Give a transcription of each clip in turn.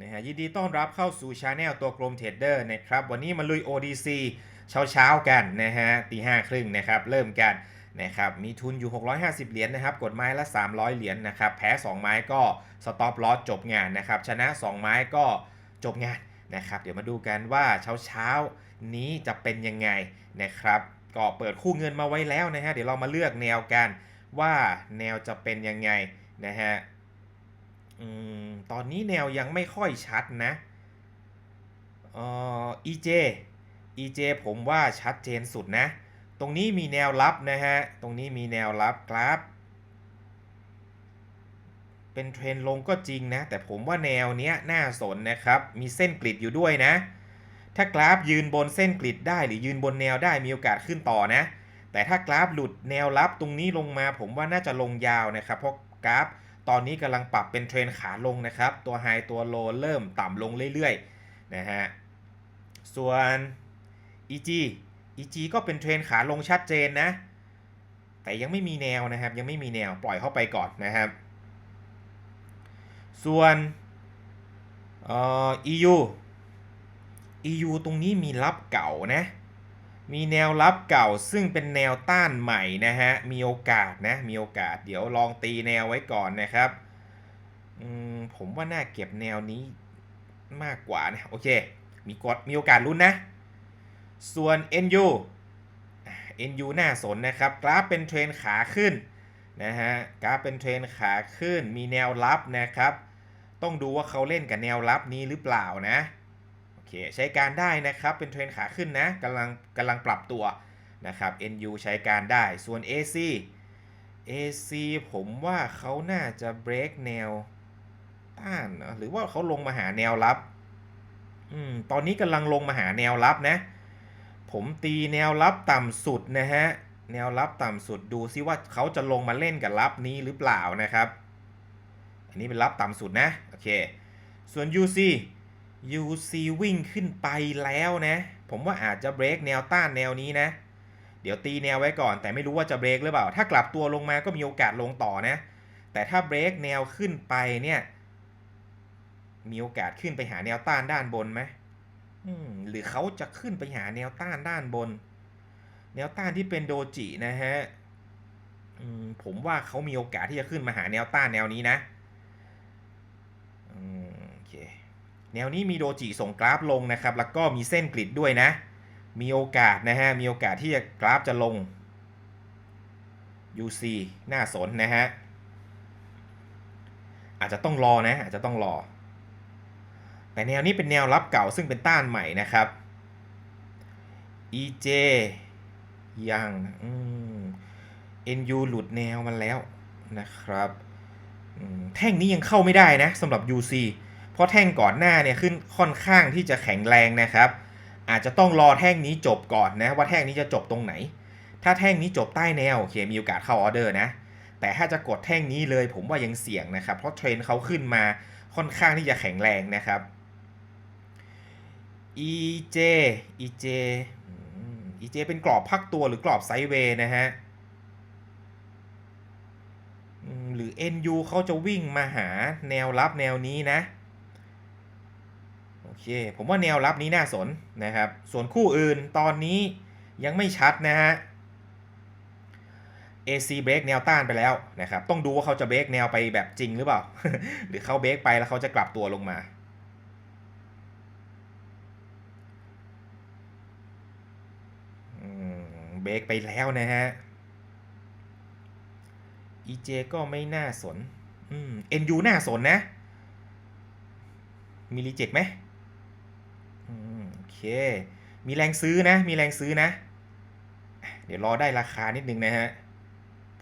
นะฮะยินดีต้อนรับเข้าสู่ช anel ตัวกลมเทรดเดอร์นะครับ วันนี้มาลุย ODC เช้าเช้าๆกันนะฮะตีห้าครึ่งนะครับ เริ่มกันนะครับมีทุนอยู่ 650 เหรียญนะครับ กดไม้ละ 300 เหรียญนะครับ แพ้ 2 ไม้ก็สต็อปลอสจบงานนะครับ ชนะ 2 ไม้ก็จบงานนะครับ เดี๋ยวมาดูกันว่าเช้าเช้าๆนี้จะเป็นยังไงนะครับ ก็เปิดคู่เงินมาไว้แล้วนะฮะ เดี๋ยวเรามาเลือกแนวกันว่าแนวจะเป็นยังไงนะฮะ อืม ตอนนี้แนวยังไม่ค่อยชัดนะเอ่อ EJ EJ ผมว่าชัดเจนสุดนะ ตรงนี้มีแนวรับนะฮะ ตรงนี้มีแนวรับกราฟ เป็นเทรนลงก็จริงนะ แต่ผมว่าแนวเนี้ยน่าสนนะครับ มีเส้นกริดอยู่ด้วยนะ ถ้ากราฟยืนบนเส้นกริดได้หรือยืนบนแนวได้มีโอกาสขึ้นต่อนะ แต่ถ้ากราฟหลุดแนวรับตรงนี้ลงมา ผมว่าน่าจะลงยาวนะครับ เพราะกราฟ ตอนนี้กำลังปรับเป็นเทรนขาลงนะครับ ตัวไฮตัวโลเริ่มต่ำลงเรื่อยๆนะฮะ ส่วน EG EG ก็เป็นเทรนขาลงชัดเจนนะ แต่ยังไม่มีแนวนะครับ ยังไม่มีแนวปล่อยเข้าไปก่อนนะครับ ส่วนเอ่อ EU EU ตรงนี้มีรับเก่านะ มีแนวรับเก่าซึ่งเป็นแนวต้านใหม่นะฮะ มีโอกาสนะ มีโอกาส เดี๋ยวลองตีแนวไว้ก่อนนะครับมผมว่าน่าเก็บแนวนี้มากกว่านะ โอเค มีกดมีโอกาสลุ้นนะ ส่วน NU อะ NU น่าสนนะครับ กราฟเป็นเทรนขาขึ้นนะฮะ กราฟเป็นเทรนขาขึ้น มีแนวรับนะครับ ต้องดูว่าเขาเล่นกับแนวรับนี้หรือเปล่านะ เคใช้การได้นะครับเป็นเทรนขาขึ้นนะกำลังกำลังปรับตัวนะครับ NU ใช้การได้ส่วน AC AC ผมว่าเขาน่าจะเบรกแนวต้านหรอหรือว่าเขาลงมาหาแนวรับอืมตอนนี้กำลังลงมาหาแนวรับนะ ผมตีแนวรับต่ำสุดนะฮะแนวรับต่ำสุดดูซิว่าเขาจะลงมาเล่นกับรับนี้หรือเปล่านะครับ อันนี้เป็นรับต่ำสุดนะโอเคส่วน UC UC วิ่งขึ้นไปแล้วนะ ผมว่าอาจจะเบรกแนวต้านแนวนี้นะ เดี๋ยวตีแนวไว้ก่อน แต่ไม่รู้ว่าจะเบรกหรือเปล่า ถ้ากลับตัวลงมาก็มีโอกาสลงต่อนะ แต่ถ้าเบรกแนวขึ้นไปเนี่ย มีโอกาสขึ้นไปหาแนวต้านด้านบนไหมหรือเขาจะขึ้นไปหาแนวต้านด้านบน แนวต้านที่เป็นโดจินะฮะผมว่าเขามีโอกาสที่จะขึ้นมาหาแนวต้านแนวนี้นะอืมโอเค แนวนี้มีโดจิส่งกราฟลงนะครับ แล้วก็มีเส้นกริดด้วยนะ มีโอกาสนะฮะ มีโอกาสที่จะกราฟจะลง UC น่าสนนะฮะ อาจจะต้องรอนะ อาจจะต้องรอ แต่แนวนี้เป็นแนวรับเก่าซึ่งเป็นต้านใหม่นะครับ EJ ยังอืม NU หลุดแนวมันแล้วนะครับ แท่งนี้ยังเข้าไม่ได้นะสำหรับ UC เพราะแท่งก่อนหน้าเนี่ยขึ้นค่อนข้างที่จะแข็งแรงนะครับ อาจจะต้องรอแท่งนี้จบก่อนนะว่าแท่งนี้จะจบตรงไหน ถ้าแท่งนี้จบใต้แนวโอเคมีโอกาสเข้าออเดอร์นะ แต่ถ้าจะกดแท่งนี้เลยผมว่ายังเสี่ยงนะครับเพราะเทรนเขาขึ้นมาค่อนข้างที่จะแข็งแรงนะครับ EJ EJ EJ เป็นกรอบพักตัวหรือกรอบไซด์เวย์นะฮะหรือ NU เขาจะวิ่งมาหาแนวรับแนวนี้นะ เค ผมว่าแนวรับนี้น่าสนนะครับ ส่วนคู่อื่นตอนนี้ยังไม่ชัดนะฮะ AC เบรกแนวต้านไปแล้วนะครับ ต้องดูว่าเขาจะเบรกแนวไปแบบจริงหรือเปล่า หรือเขาเบรกไปแล้วเขาจะกลับตัวลงมาเบรกไปแล้วนะฮะ EJ ก็ไม่น่าสน อืม NU น่าสนนะ มีรีเจ็คไหม โอเค มีแรงซื้อนะ มีแรงซื้อนะ เดี๋ยวรอได้ราคานิดนึงนะฮะ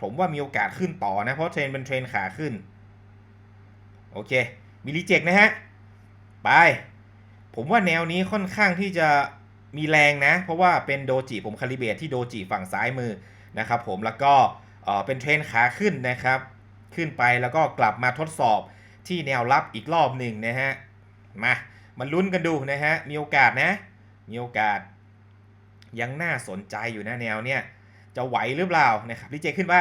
ผมว่ามีโอกาสขึ้นต่อนะ เพราะเทรนเป็นเทรนขาขึ้น โอเค มีรีเจ็คนะฮะ ไป ผมว่าแนวนี้ค่อนข้างที่จะมีแรงนะ เพราะว่าเป็นโดจิผมคาลิเบตที่โดจิฝั่งซ้ายมือนะครับผม แล้วก็เป็นเทรนขาขึ้นนะครับ ขึ้นไปแล้วก็กลับมาทดสอบที่แนวรับอีกรอบหนึ่งนะฮะ มา มาลุ้นกันดูนะฮะ มีโอกาสนะ มีโอกาส ยังน่าสนใจอยู่นะแนวเนี้ยจะไหวหรือเปล่านะครับรีเจขึ้นไป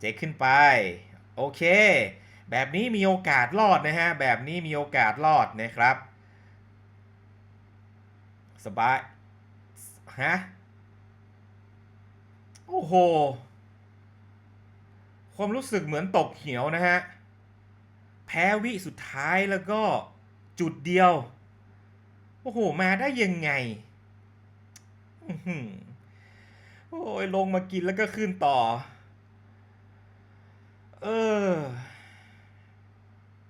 เจขึ้นไป โอเค แบบนี้มีโอกาสรอดนะฮะ แบบนี้มีโอกาสรอดนะครับ สบาย ฮะ โอ้โห ความรู้สึกเหมือนตกเหี่ยวนะฮะ แพ้วิสุดท้ายแล้วก็ จุดเดียว โอ้โห มาได้ยังไงอื้อหือโอ้ยลงมากินแล้วก็ขึ้นต่อ เออ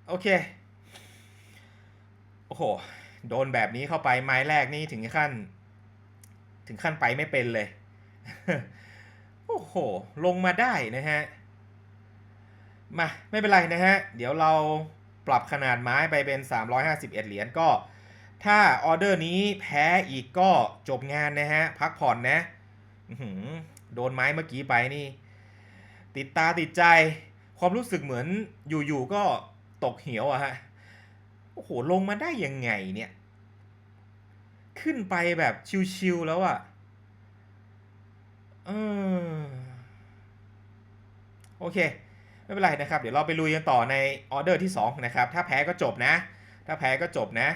โอเค โอ้โห โดนแบบนี้เข้าไปไม้แรกนี่ถึงขั้น ถึงขั้นไปไม่เป็นเลย โอ้โห ลงมาได้นะฮะ มา ไม่เป็นไรนะฮะ เดี๋ยวเรา ปรับขนาดไม้ไปเป็น 351 เหรียญก็ ถ้าออเดอร์นี้แพ้อีกก็จบงานนะฮะ พักผ่อนนะโดนไม้เมื่อกี้ไปนี่ ติดตาติดใจ ความรู้สึกเหมือนอยู่ๆก็ตกเหี่ยวอะฮะ โอ้โห ลงมาได้ยังไงเนี่ย ขึ้นไปแบบชิวๆแล้วอะเออโอเค ไม่เป็นไรนะครับ เดี๋ยวเราไปลุยกันต่อในออเดอร์ที่2นะครับ ถ้าแพ้ก็จบนะ ถ้าแพ้ก็จบนะ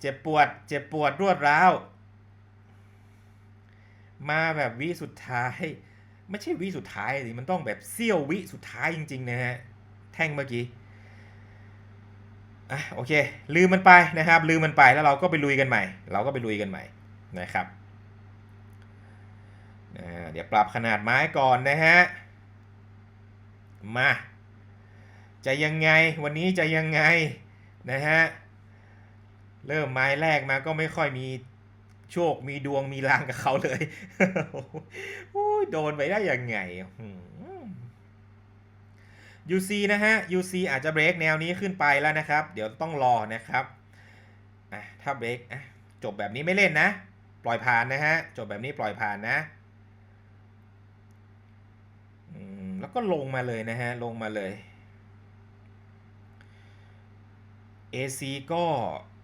เจ็บปวด เจ็บปวดรวดร้าว มาแบบวิสุดท้าย ไม่ใช่วิสุดท้ายสิมันต้องแบบเสี้ยววิสุดท้ายจริงๆนะฮะ แท่งเมื่อกี้อะโอเค ลืมมันไปนะครับ ลืมมันไปแล้วเราก็ไปลุยกันใหม่ เราก็ไปลุยกันใหม่นะครับ เดี๋ยวปรับขนาดไม้ก่อนนะฮะ มา จะยังไงวันนี้จะยังไงนะฮะ เริ่มไม้แรกมาก็ไม่ค่อยมีโชค มีดวง มีลางกับเขาเลยโอ้ยโดนไปได้ยังไง UC นะฮะ UC อาจจะเบรกแนวนี้ขึ้นไปแล้วนะครับ เดี๋ยวต้องรอนะครับถ้าเบรกจบแบบนี้ไม่เล่นนะ ปล่อยผ่านนะฮะ จบแบบนี้ปล่อยผ่านนะอืม แล้วก็ลงมาเลยนะฮะ ลงมาเลย AC ก็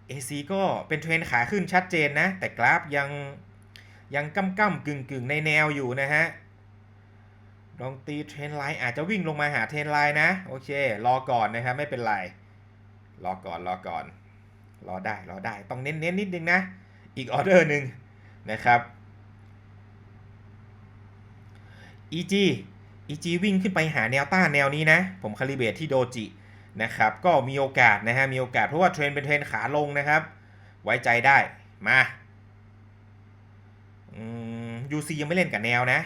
AC ก็เป็นเทรนขาขึ้นชัดเจนนะ แต่กราฟยังยังก้ำก้ำกึ่งกึ่งในแนวอยู่นะฮะ ลองตีเทรนไลน์อาจจะวิ่งลงมาหาเทรนไลน์นะ โอเค รอก่อนนะครับไม่เป็นไร รอก่อนรอก่อน รอได้รอได้ต้องเน้นเน้นนิดนึงนะ อีกออเดอร์หนึ่งนะครับ EG EG วิ่งขึ้นไปหาแนวต้านแนวนี้นะ ผมคาลิเบตที่โดจินะครับ ก็มีโอกาสนะฮะ มีโอกาสเพราะว่าเทรนเป็นเทรนขาลงนะครับ ไว้ใจได้ มาอืม UC ยังไม่เล่นกับแนวนะ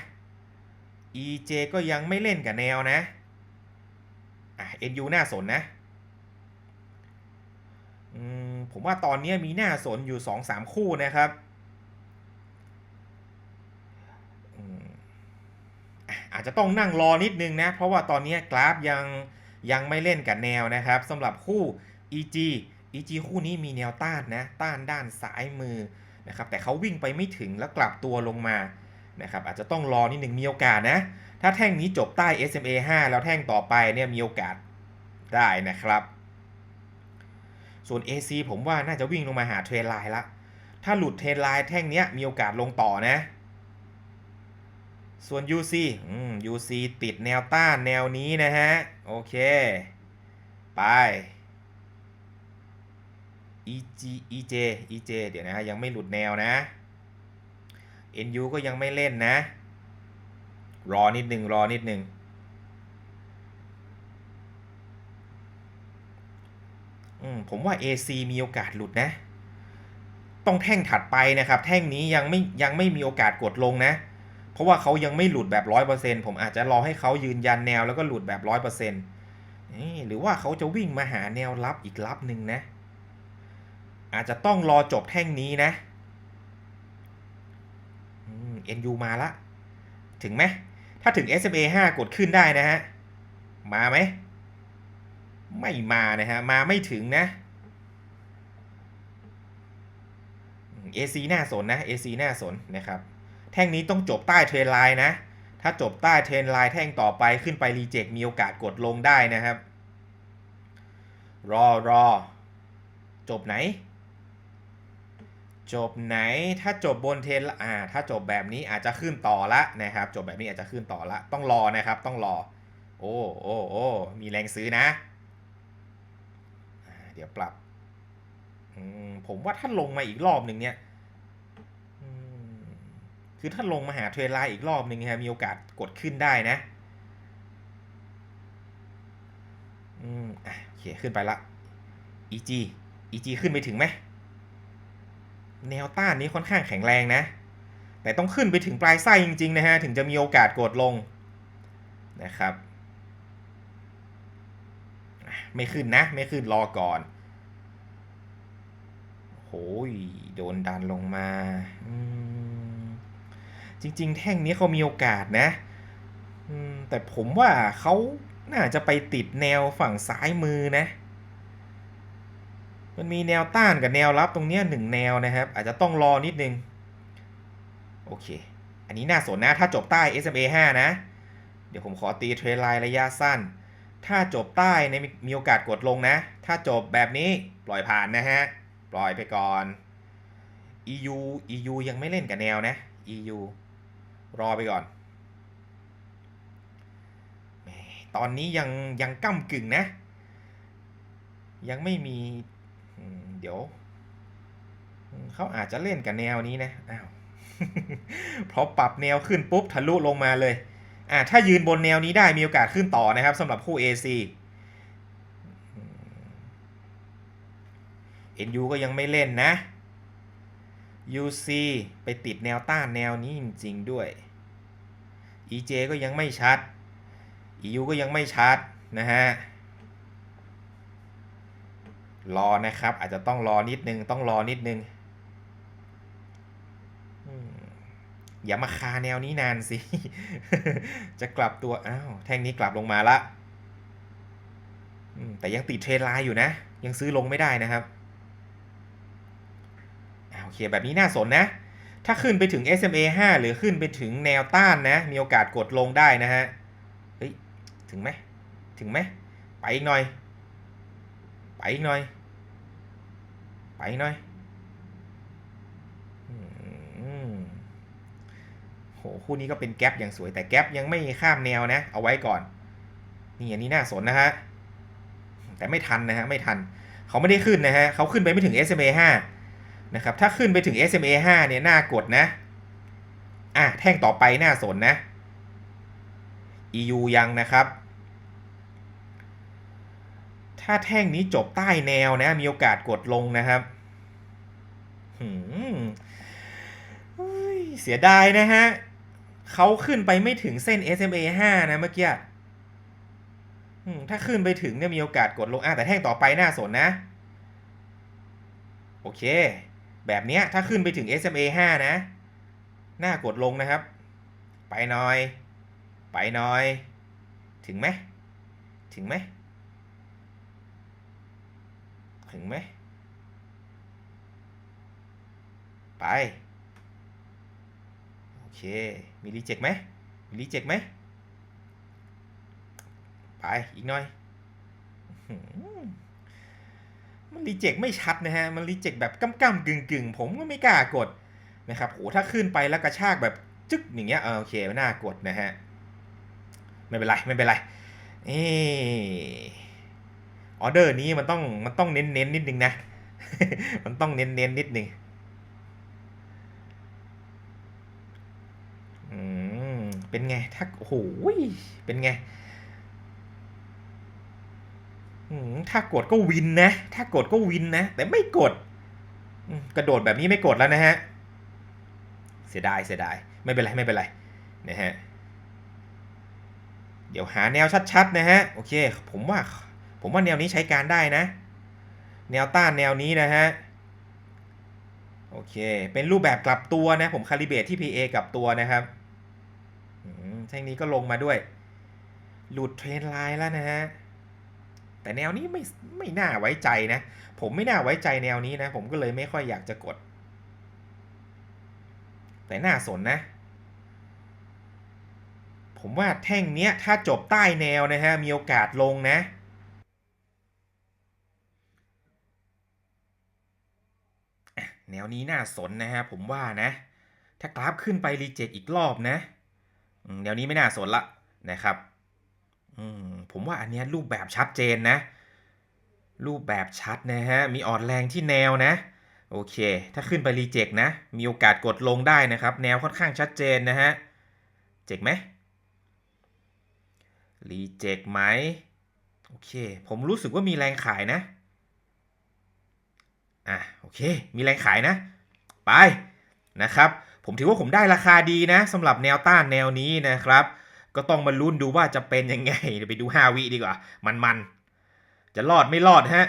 EJ ก็ยังไม่เล่นกับแนวนะอะ NU น่าสนนะอืมผมว่าตอนนี้มีน่าสนอยู่ 2-3 คู่นะครับอืม อาจจะต้องนั่งรอนิดนึงนะ เพราะว่าตอนนี้กราฟยังยังไม่เล่นกับแนวนะครับสำหรับคู่ EG EG คู่นี้มีแนวต้านนะ ต้านด้านซ้ายมือนะครับแต่เขาวิ่งไปไม่ถึงแล้วกลับตัวลงมานะครับอาจจะต้องรอนิดหนึ่งมีโอกาสนะ ถ้าแท่งนี้จบใต้ SMA 5 แล้วแท่งต่อไปเนี่ยมีโอกาสได้นะครับ ส่วน AC ผมว่าน่าจะวิ่งลงมาหาเทรนไลน์ละถ้าหลุดเทรนไลน์แท่งเนี้ยมีโอกาสลงต่อนะ ส่วน UC อืม UC ติดแนวต้านแนวนี้นะฮะ โอเค ไป EG EJ EJ เดี๋ยวนะฮะ ยังไม่หลุดแนวนะ NU ก็ยังไม่เล่นนะ รอนิดหนึ่งรอนิดหนึ่งอืมผมว่า AC มีโอกาสหลุดนะ ต้องแท่งถัดไปนะครับ แท่งนี้ยังไม่ยังไม่มีโอกาสกดลงนะ เพราะว่าเขายังไม่หลุดแบบร้อยเปอร์เซ็นผมอาจจะรอให้เขายืนยันแนวแล้วก็หลุดแบบร้อยเปอร์เซ็นต์หรือว่าเขาจะวิ่งมาหาแนวรับอีกรับหนึ่งนะ อาจจะต้องรอจบแท่งนี้นะ NU มาละ ถึงไหมถ้าถึง SMA 5 กดขึ้นได้นะฮะ มาไหม ไม่มานะฮะ มาไม่ถึงนะ AC น่าสนนะ AC น่าสนนะครับ ท่งนี้ต้องจบใต้เทรนไลน์นะ ถ้าจบใต้เทรนไลน์แท่งต่อไปขึ้นไปรีเจ็คมีโอกาสกดลงได้นะครับ รอรอ จบไหน จบไหน ถ้าจบบนเทรนอ่า ถ้าจบแบบนี้อาจจะขึ้นต่อละนะครับ จบแบบนี้อาจจะขึ้นต่อละ ต้องรอนะครับ ต้องรอ โอ้โอ้โอ้มีแรงซื้อนะ เดี๋ยวปรับ ผมว่าถ้าลงมาอีกรอบหนึ่งเนี่ย คือถ้าลงมาหาเทรนไลน์อีกรอบหนึ่งฮะมีโอกาสกดขึ้นได้นะ อืมอะโอเคขึ้นไปละ EG EG ขึ้นไปถึงไหม แนวต้านนี้ค่อนข้างแข็งแรงนะ แต่ต้องขึ้นไปถึงปลายไส้จริงๆนะฮะ ถึงจะมีโอกาสกดลงนะครับ ไม่ขึ้นนะ ไม่ขึ้นรอก่อนโอ้ยโดนดันลงมา อืม จริง ๆ แท่งนี้เขามีโอกาสนะแต่ผมว่าเขาน่าจะไปติดแนวฝั่งซ้ายมือนะ มันมีแนวต้านกับแนวรับตรงเนี้ยหนึ่งแนวนะครับ อาจจะต้องรอนิดนึง โอเค อันนี้น่าสนนะ ถ้าจบใต้ SMA 5 นะ เดี๋ยวผมขอตีเทรนไลน์ระยะสั้น ถ้าจบใต้ในมีมีโอกาสกดลงนะ ถ้าจบแบบนี้ปล่อยผ่านนะฮะ ปล่อยไปก่อน EU EU ยังไม่เล่นกับแนวนะ EU รอไปก่อน ตอนนี้ยังยังก้ากึ่งนะ ยังไม่มี เดี๋ยว เขาอาจจะเล่นกับแนวนี้นะอ้าวพอปรับแนวขึ้นปุ๊บทะลุลงมาเลย อ่าถ้ายืนบนแนวนี้ได้มีโอกาสขึ้นต่อนะครับสำหรับคู่ AC อืม NU ก็ยังไม่เล่นนะ UC ไปติดแนวต้านแนวนี้จริงๆด้วย EJ ก็ยังไม่ชัด EU ก็ยังไม่ชัดนะฮะ รอนะครับ อาจจะต้องรอนิดนึง ต้องรอนิดนึง อย่ามาคาแนวนี้นานสิ จะกลับตัว อ้าว แท่งนี้กลับลงมาละแต่ยังติดเทรนไลน์อยู่นะ ยังซื้อลงไม่ได้นะครับ โอเคแบบนี้น่าสนนะ ถ้าขึ้นไปถึง SMA 5 หรือขึ้นไปถึงแนวต้านนะ มีโอกาสกดลงได้นะฮะ เฮ้ย ถึงไหม ถึงไหม ไปอีกหน่อย ไปอีกหน่อย ไปอีกหน่อยโหคู่นี้ก็เป็นแก๊ปอย่างสวยแต่แก๊ปยังไม่ข้ามแนวนะ เอาไว้ก่อน นี่อันนี้น่าสนนะฮะ แต่ไม่ทันนะฮะ ไม่ทัน เขาไม่ได้ขึ้นนะฮะ เขาขึ้นไปไม่ถึง SMA 5 นะครับถ้าขึ้นไปถึง SMA 5เนี่ยน่ากดนะอะแท่งต่อไปน่าสนนะ EU ยังนะครับ ถ้าแท่งนี้จบใต้แนวนะ มีโอกาสกดลงนะครับหืมเสียดายนะฮะเขาขึ้นไปไม่ถึงเส้น SMA 5 นะเมื่อกี้ถ้าขึ้นไปถึงเนี่ยมีโอกาสกดลงอะแต่แท่งต่อไปน่าสนนะ โอเค แบบเนี้ยถ้าขึ้นไปถึง SMA 5 นะ หน่ากดลงนะครับ ไปหน่อย ไปหน่อย ถึงไหมถึงไหมถึงไหมไป โอเค มีรีเจ็คไหมมีรีเจ็คไหมไป อีกหน่อย มันรีเจ็คไม่ชัดนะฮะ มันรีเจ็คแบบก้ำก้ำกึ่งกึ่งผมก็ไม่กล้ากดนะครับโหถ้าขึ้นไปแล้วกระชากแบบจึ๊กอย่างเงี้ยเออโอเคน่ากดนะฮะ ไม่เป็นไรไม่เป็นไรเออออเดอร์นี้มันต้องมันต้องเน้นเน้นนิดนึงนะ มันต้องเน้นเน้นนิดนึงอืมเป็นไงถ้าโอ้โหเป็นไง ถ้ากดก็วินนะ ถ้ากดก็วินนะ แต่ไม่กด กระโดดแบบนี้ไม่กดแล้วนะฮะ เสียดายเสียดาย ไม่เป็นไรไม่เป็นไรนะฮะ เดี๋ยวหาแนวชัดๆนะฮะ โอเค ผมว่า ผมว่าแนวนี้ใช้การได้นะ แนวต้านแนวนี้นะฮะ โอเค เป็นรูปแบบกลับตัวนะ ผมคาลิเบตที่ PA กลับตัวนะครับแท่งนี้ก็ลงมาด้วย หลุดเทรนไลน์แล้วนะฮะ แต่แนวนี้ไม่ไม่น่าไว้ใจนะ ผมไม่น่าไว้ใจแนวนี้นะ ผมก็เลยไม่ค่อยอยากจะกด แต่น่าสนนะ ผมว่าแท่งเนี้ยถ้าจบใต้แนวนะฮะ มีโอกาสลงนะแนวนี้น่าสนนะฮะผมว่านะ ถ้ากราฟขึ้นไปรีเจ็คอีกรอบนะแนวนี้ไม่น่าสนละนะครับ ผมว่าอันนี้รูปแบบชัดเจนนะ รูปแบบชัดนะฮะ มีอ่อนแรงที่แนวนะ โอเค ถ้าขึ้นไปรีเจ็คนะ มีโอกาสกดลงได้นะครับ แนวค่อนข้างชัดเจนนะฮะ เจ็คไหมรีเจ็คไหมโอเค ผมรู้สึกว่ามีแรงขายนะ อะ โอเค มีแรงขายนะ ไปนะครับ ผมถือว่าผมได้ราคาดีนะสำหรับแนวต้านแนวนี้นะครับ ก็ต้องมาลุ้นดูว่าจะเป็นยังไงเดี๋ยวไปดู5วิดีกว่า มันๆจะรอดไม่รอดฮะ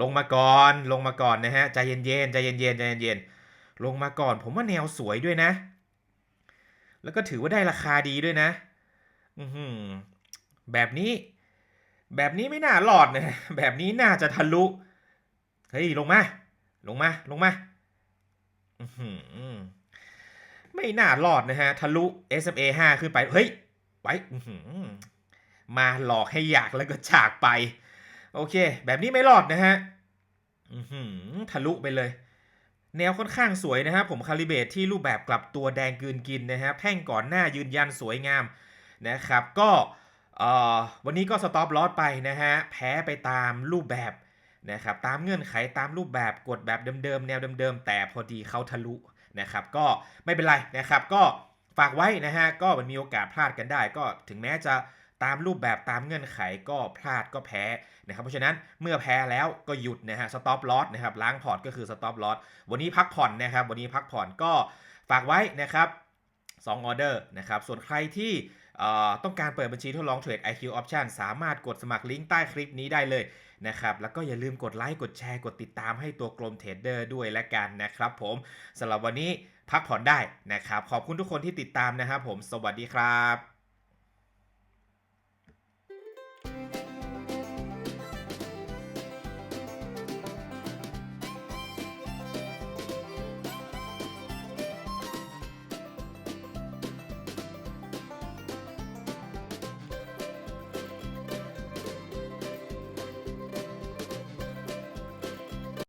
ลงมาก่อนลงมาก่อนนะฮะใจเย็นๆใจเย็นๆใจเย็นๆลงมาก่อนผมว่าแนวสวยด้วยนะ แล้วก็ถือว่าได้ราคาดีด้วยนะ อือหือแบบนี้ แบบนี้ไม่น่ารอดนะแบบนี้น่าจะทะลุเฮ้ยลงมา ลงมาลงมาอือหือไม่น่ารอดนะฮะทะลุ SMA 5 ขึ้นไปเฮ้ย ไว้มาหลอกให้อยากแล้วก็จากไป โอเค แบบนี้ไม่รอดนะฮะทะลุไปเลย แนวค่อนข้างสวยนะครับผมคาลิเบรตที่รูปแบบกลับตัวแดงกืนกินนะฮะแพ่งก่อนหน้ายืนยันสวยงามนะครับ ก็วันนี้ก็สต็อปลอสไปนะฮะแพ้ไปตามรูปแบบนะครับตามเงื่อนไขตามรูปแบบกดแบบเดิมๆแนวเดิมๆแต่พอดีเขาทะลุนะครับ ก็ไม่เป็นไรนะครับก็ ฝากไว้นะฮะก็มันมีโอกาสพลาดกันได้ ก็ถึงแม้จะตามรูปแบบตามเงื่อนไขก็พลาดก็แพ้นะครับเพราะฉะนั้นเมื่อแพ้แล้วก็หยุดนะฮะสต็อปลอสนะครับล้างพอร์ตก็คือสต็อปลอสวันนี้พักผ่อนนะครับวันนี้พักผ่อนก็ฝากไว้นะครับ2ออเดอร์นะครับส่วนใครที่ต้องการเปิดบัญชีทดลองเทรด IQ Option สามารถกดสมัครลิงก์ใต้คลิปนี้ได้เลย นะครับแล้วก็อย่าลืมกดไลค์กดแชร์กดติดตามให้ตัวกลมเทรดเดอร์ด้วยและกันนะครับผมสำหรับวันนี้พักผ่อนได้นะครับ ขอบคุณทุกคนที่ติดตามนะครับผม สวัสดีครับ